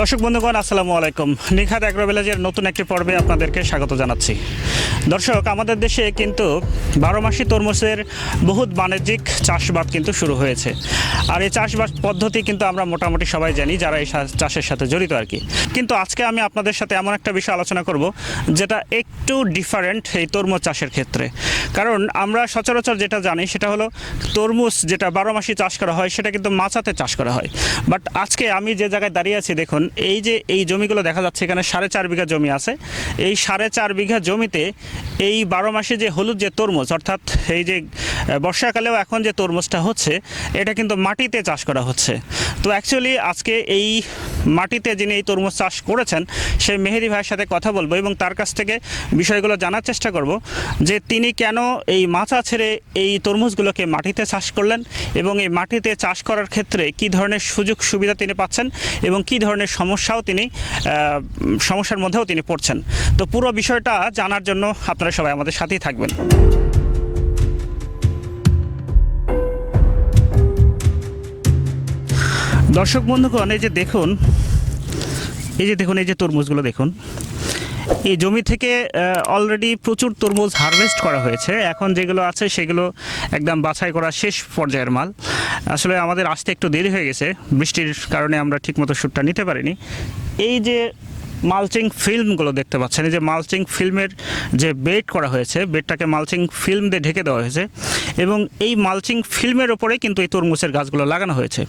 দর্শক বন্ধুগণ, আসসালামু আলাইকুম। নিখাত অ্যাগ্রোভিলেজের নতুন একটি পর্বে আপনাদেরকে স্বাগত জানাচ্ছি। দর্শক, আমাদের দেশে কিন্তু বারো মাসি তরমুজের বহুত বাণিজ্যিক চাষবাদ কিন্তু শুরু হয়েছে। আর এই চাষবাস পদ্ধতি কিন্তু আমরা মোটামুটি সবাই জানি, যারা এই চাষের সাথে জড়িত আর কি। কিন্তু আজকে আমি আপনাদের সাথে এমন একটা বিষয় আলোচনা করব, যেটা একটু ডিফারেন্ট এই তরমুজ চাষের ক্ষেত্রে। কারণ আমরা সচরাচর যেটা জানি, সেটা হলো তরমুজ যেটা বারো মাসি চাষ করা হয়, সেটা কিন্তু মাচাতে চাষ করা হয়। বাট আজকে আমি যে জায়গায় দাঁড়িয়ে আছি, দেখুন এই যে এই জমিগুলো দেখা যাচ্ছে, এখানে সাড়ে চার বিঘা জমি আছে। এই সাড়ে চার বিঘা জমিতে এই বারো মাসে যে হলুদ যে তরমুজ, অর্থাৎ এই যে বর্ষাকালেও এখন যে তরমুজটা হচ্ছে, এটা কিন্তু মাটিতে চাষ করা হচ্ছে। তো অ্যাকচুয়ালি আজকে এই মাটিতে যিনি এই তরমুজ চাষ করেছেন, সেই মেহেদি ভাইয়ের সাথে কথা বলব এবং তার কাছ থেকে বিষয়গুলো জানার চেষ্টা করব যে তিনি কেন এই মাচা ছেড়ে এই তরমুজগুলোকে মাটিতে চাষ করলেন এবং এই মাটিতে চাষ করার ক্ষেত্রে কি ধরনের সুযোগ সুবিধা তিনি পাচ্ছেন এবং কি ধরনের সমস্যাও তিনি সমস্যার মধ্যেও তিনি পড়ছেন। তো পুরো বিষয়টা জানার জন্য আপনারা সবাই আমাদের সাথেই থাকবেন। দর্শক বন্ধুগণ, এই যে দেখুন এই যে দেখুন, এই যে তরমুজগুলো দেখুন। এই জমি থেকে অলরেডি প্রচুর তরমুজ হারভেস্ট করা হয়েছে। এখন যেগুলো আছে, সেগুলো একদম বাছাই করা শেষ পর্যায়ের মাল। আসলে আমাদের আসতে একটু দেরি হয়ে গেছে। বৃষ্টির কারণে আমরা ঠিকমতো শ্যুটটা নিতে পারিনি। এই যে মালচিং ফিল্মগুলো দেখতে পাচ্ছেন। এই যে মালচিং ফিল্মের যে বেড করা হয়েছে, বেডটাকে মালচিং ফিল্ম দিয়ে ঢেকে দেওয়া হয়েছে এবং এই মালচিং ফিল্মের ওপরেই কিন্তু এই তরমুজের গাছগুলো লাগানো হয়েছে।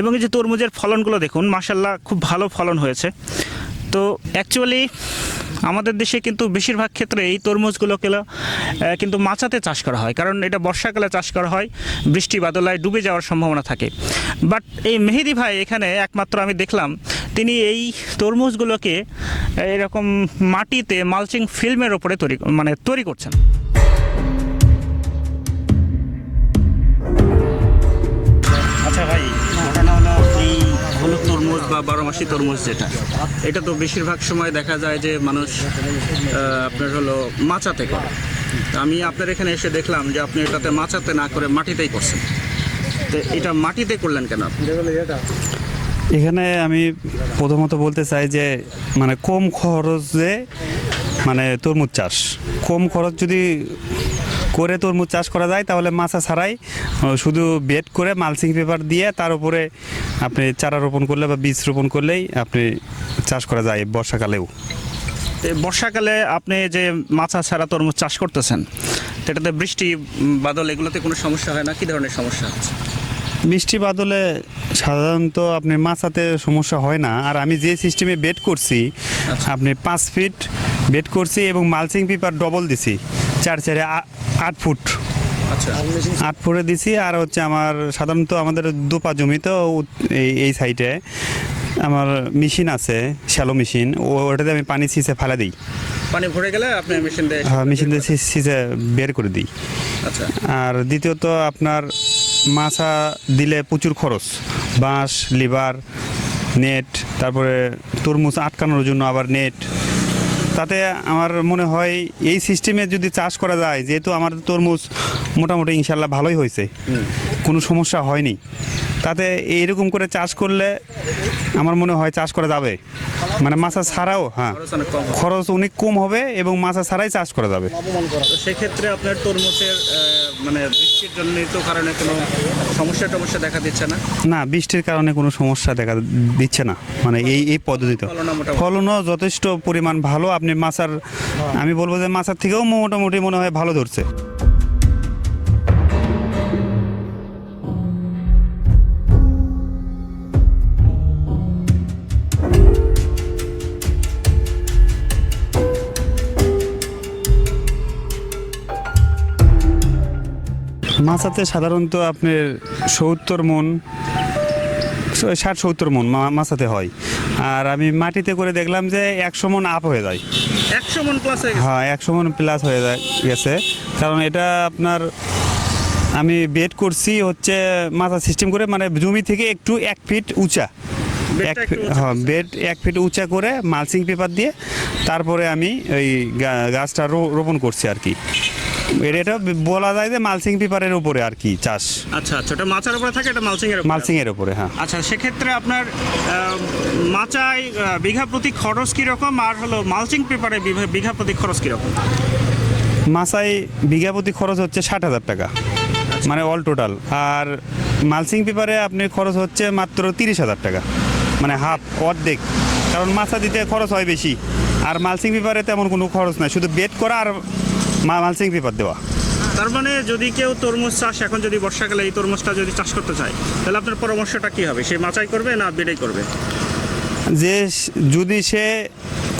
এবং এই যে তরমুজের ফলনগুলো দেখুন মাসাল্লাহ খুব ভালো ফলন হয়েছে। তো অ্যাকচুয়ালি আমাদের দেশে কিন্তু বেশিরভাগ ক্ষেত্রে এই তরমুজগুলোকে কিন্তু মাচাতে চাষ করা হয়। কারণ এটা বর্ষাকালে চাষ করা হয়, বৃষ্টি বাদলায় ডুবে যাওয়ার সম্ভাবনা থাকে। বাট এই মেহেদি ভাই এখানে একমাত্র আমি দেখলাম তিনি এই তরমুজগুলোকে এরকম মাটিতে মালচিং ফিল্মের ওপরে তৈরি মানে তৈরি করছেন। আচ্ছা ভাই, ঘটনা তরমুজ বা বারো মাসি তরমুজ যেটা, এটা তো বেশিরভাগ সময় দেখা যায় যে মানুষ আপনার হলো মাচাতে করে। আমি আপনার এখানে এসে দেখলাম যে আপনি এটাতে মাচাতে না করে মাটিতেই করছেন। তো এটা মাটিতে করলেন কেন? এখানে আমি প্রথমত বলতে চাই যে মানে কম খরচে মানে তরমুজ চাষ। কম খরচ যদি করে তরমুজ চাষ করা যায়, তাহলে মাছা ছাড়াই শুধু বেড করে মালচিং পেপার দিয়ে তার উপরে আপনি চারা রোপণ করলে বা বীজ রোপণ করলেই আপনি চাষ করা যায় বর্ষাকালেও। বর্ষাকালে আপনি যে মাছা ছাড়া তরমুজ চাষ করতেছেন তো এটাতে বৃষ্টি বাদল এগুলোতে কোনো সমস্যা হয় না? কি ধরনের সমস্যা হচ্ছে? বৃষ্টি বাদলে সাধারণত আপনি মাছাতে সমস্যা হয় না। আর আমি যে সিস্টেমে বেড করছি আচ্ছা। আপনি পাঁচ ফিট বেড করছি এবং মালচিং পেপার ডবল দিছি চার চারে আট ফুট। আচ্ছা। আট ফুটে দিছি আর হচ্ছে আমার সাধারণত আমাদের দুপা জমি তো এই সাইডে আমার মেশিন আছে শ্যালো মেশিন ও ওটাতে আমি পানি সিঁচে ফেলা দিই। পানি ভরে গেলে আপনি মেশিন দিয়ে হ্যাঁ মেশিন দিয়ে সি- সিঁচে বের করে দিই। আচ্ছা। আর দ্বিতীয়ত আপনার মাছা দিলে প্রচুর খরচ। বাঁশ লিভার নেট তারপরে তরমুজ আটকানোর জন্য আবার নেট। তাতে আমার মনে হয় এই সিস্টেমে যদি চাষ করা যায় যেহেতু আমার তরমুজ মোটামুটি ইনশাল্লাহ ভালোই হয়েছে। কোনো সমস্যা হয়নি। তাতে এইরকম করে চাষ করলে আমার মনে হয় চাষ করা যাবে। মানে মাছা ছাড়াও হ্যাঁ। খরচ অনেক কম হবে এবং মাছা ছাড়াই চাষ করা যাবে। সেক্ষেত্রে আপনার তরমুজের মানে বৃষ্টির জনিত কারণে কোনো সমস্যা টমস্যা দেখা দিচ্ছে না? না বৃষ্টির কারণে কোনো সমস্যা দেখা দিচ্ছে না। মানে এই এই পদ্ধতিতে। ফলনও যথেষ্ট পরিমাণ ভালো। আপনি মাছার আমি বলব যে মাছার থেকেও মোটামুটি মনে হয় ভালো ধরছে। মাছাতে সাধারণত আপনার সত্তর মন ষাট সত্তর মন মাছাতে হয়। আর আমি মাটিতে করে দেখলাম যে একশো মন আপ হয়ে যায়। একশো মন প্লাস হ্যাঁ একশো মন প্লাস হয়ে যায় গেছে। কারণ এটা আপনার আমি বেড করছি হচ্ছে মাথা সিস্টেম করে মানে জমি থেকে একটু এক ফিট উঁচা। এক হ্যাঁ বেড এক ফিট উঁচা করে মালসিং পেপার দিয়ে তারপরে আমি ওই গাছটা রোপণ করছি আর কি। এটা বলা যায় যে মালসিং পেপারের উপরে আর কি চাষ। আচ্ছা আচ্ছা ওটা মাচার উপরে থাকে এটা মালচিং এর উপরে? মালসিং এর উপরে হ্যাঁ। আচ্ছা সেক্ষেত্রে আপনার মাচায় বিঘা প্রতি খরচ কীরকম আর হলো মালচিং পেপারে বিঘা- প্রতি খরচ কীরকম? মাসাই বিঘা প্রতি খরচ হচ্ছে ষাট হাজার টাকা মানে অল টোটাল। আর মালসিং পেপারে আপনি খরচ হচ্ছে মাত্র তিরিশ হাজার টাকা মানে হাফ অর্ধেক। কারণ মাছা দিতে খরচ হয় বেশি আর মালসিং পেপারে তেমন কোনো খরচ নাই শুধু বেড করা আর মালসিং পেপার দেওয়া। তার মানে যদি কেউ তরমুজ চাষ এখন যদি বর্ষাকালে এই তরমুজটা যদি চাষ করতে চায় তাহলে আপনার পরামর্শটা কি হবে? সে মাচাই করবে না বেডেই করবে? যে যদি সে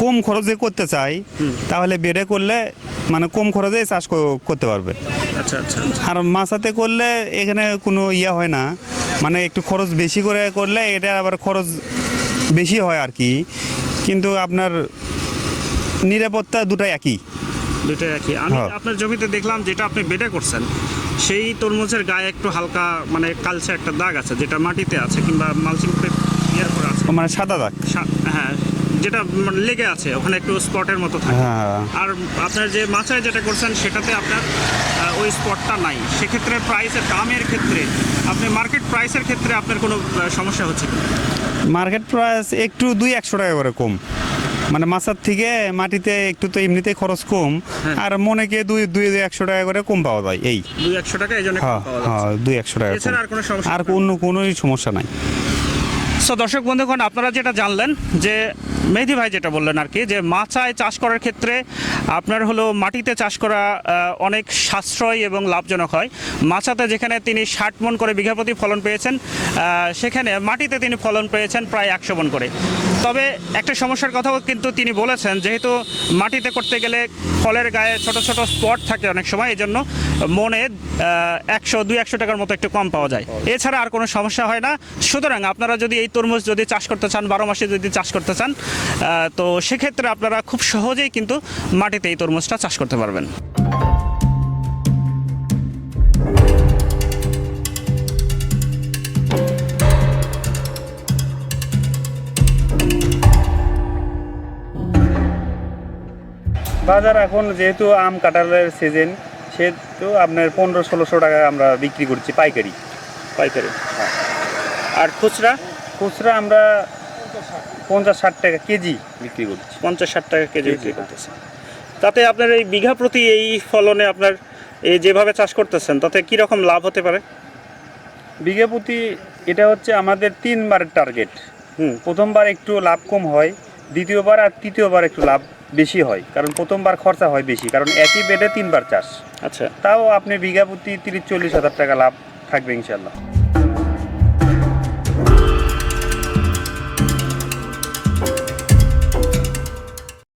কম খরচে করতে চায় তাহলে বেডে করলে মানে কম খরচে চাষ করতে পারবে। আচ্ছা আচ্ছা। আর মাছাতে করলে এখানে কোনো ইয়া হয় না। মানে একটু খরচ বেশি করে করলে এটা আবার খরচ বেশি হয় আর কি। কিন্তু আপনার নিরাপত্তা দুটাই একই। দুটোই একই আমি হ্যাঁ। আপনার জমিতে দেখলাম যেটা আপনি বেডে করছেন সেই তরমুজের গায়ে একটু হালকা মানে কালচে একটা দাগ আছে যেটা মাটিতে আছে কিংবা মালচিং ইয়ের উপর আছে। মানে সাদা দাগ? হ্যাঁ যেটা মানে লেগে আছে ওখানে একটু স্পটের মতো থাকে। হ্যাঁ আর আপনার যে মাচায় যেটা করছেন সেটাতে আপনার ওই স্পটটা নাই। সেক্ষেত্রে প্রাইসের দামের ক্ষেত্রে আপনি মার্কেট প্রাইসের ক্ষেত্রে আপনার কোনো সমস্যা হচ্ছে মার্কেট প্রাইস একটু দুই একশো টাকা করে কম। মানে মাছার থেকে মাটিতে একটু তো এমনিতে খরচ কম হ্যাঁ। আর মনে কে দুই দুই একশো টাকা করে কম পাওয়া যায় এই। দুই একশো টাকা এই জন্য হ্যাঁ হ্যাঁ দুই একশো টাকা আর কোনো সমস্যা আর অন্য কোনোই সমস্যা নাই। সো দর্শক বন্ধুগণ, আপনারা যেটা জানলেন যে মেহেদি ভাই যেটা বললেন আর কি, যে মাচায় চাষ করার ক্ষেত্রে আপনার হলো মাটিতে চাষ করা অনেক সাশ্রয় এবং লাভজনক হয়। মাচাতে যেখানে তিনি ষাট মন করে বিঘা প্রতি ফলন পেয়েছেন সেখানে মাটিতে তিনি ফলন পেয়েছেন প্রায় একশো মন করে। তবে একটা সমস্যার কথাও কিন্তু তিনি বলেছেন, যেহেতু মাটিতে করতে গেলে ফলের গায়ে ছোট ছোট স্পট থাকে অনেক সময় এই জন্য মনে একশো, দুই একশো টাকার মতো একটু কম পাওয়া যায়। এছাড়া আর কোনো সমস্যা হয় না। সুতরাং আপনারা যদি এই তরমুজ যদি চাষ করতে চান বারো মাসে যদি চাষ করতে চান তো সেক্ষেত্রে আপনারা খুব সহজেই কিন্তু মাটিতে এই তরমুজটা চাষ করতে পারবেন। বাজার এখন যেহেতু আম কাঁঠালের সিজন সেহেতু আপনার পনেরো ষোলোশো টাকা আমরা বিক্রি করছি পাইকারি। পাইকারি। আর খুচরা? খুচরা আমরা পঞ্চাশ ষাট টাকা কেজি। বিক্রি করছি পঞ্চাশ ষাট টাকা কেজি বিক্রি করতেছে। তাতে আপনার এই বিঘা প্রতি এই ফলনে আপনার এই যেভাবে চাষ করতেছেন তাতে কি রকম লাভ হতে পারে? বিঘা প্রতি এটা হচ্ছে আমাদের তিনবারের টার্গেট হুম। প্রথমবার একটু লাভ কম হয় দ্বিতীয়বার আর তৃতীয়বার একটু লাভ বেশি হয় কারণ প্রথমবার খরচা হয় বেশি কারণ একই বেডে তিনবার চাষ। আচ্ছা। তাও আপনি বিঘা প্রতি তিরিশ চল্লিশ হাজার টাকা লাভ থাকবে ইনশাল্লাহ